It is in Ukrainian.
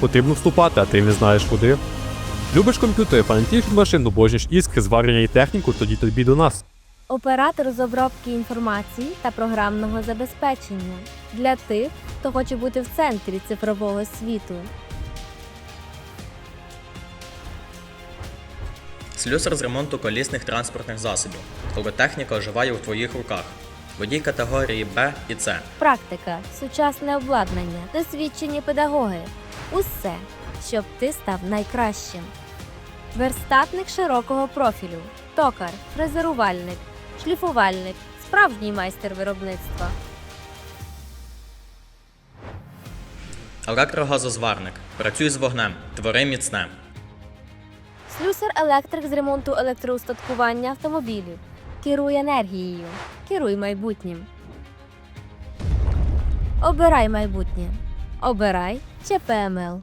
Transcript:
Потрібно вступати, а ти не знаєш куди. Любиш комп'ютери, фанатієш від машин, обожнюєш іскри, зварення і техніку, тоді тобі до нас. Оператор з обробки інформації та програмного забезпечення для тих, хто хоче бути в центрі цифрового світу. Слюсар з ремонту колісних транспортних засобів. Коли техніка оживає у твоїх руках. Водій категорії Б і С. Практика, сучасне обладнання, досвідчені педагоги. Усе, щоб ти став найкращим. Верстатник широкого профілю, токар, фрезерувальник, шліфувальник, справжній майстер виробництва. Електрогазозварник. Працюй з вогнем. Твори міцне. Слюсар електрик з ремонту електроустаткування автомобілів. Керуй енергією. Керуй майбутнім. Обирай майбутнє. Обирай ЧПМЛ.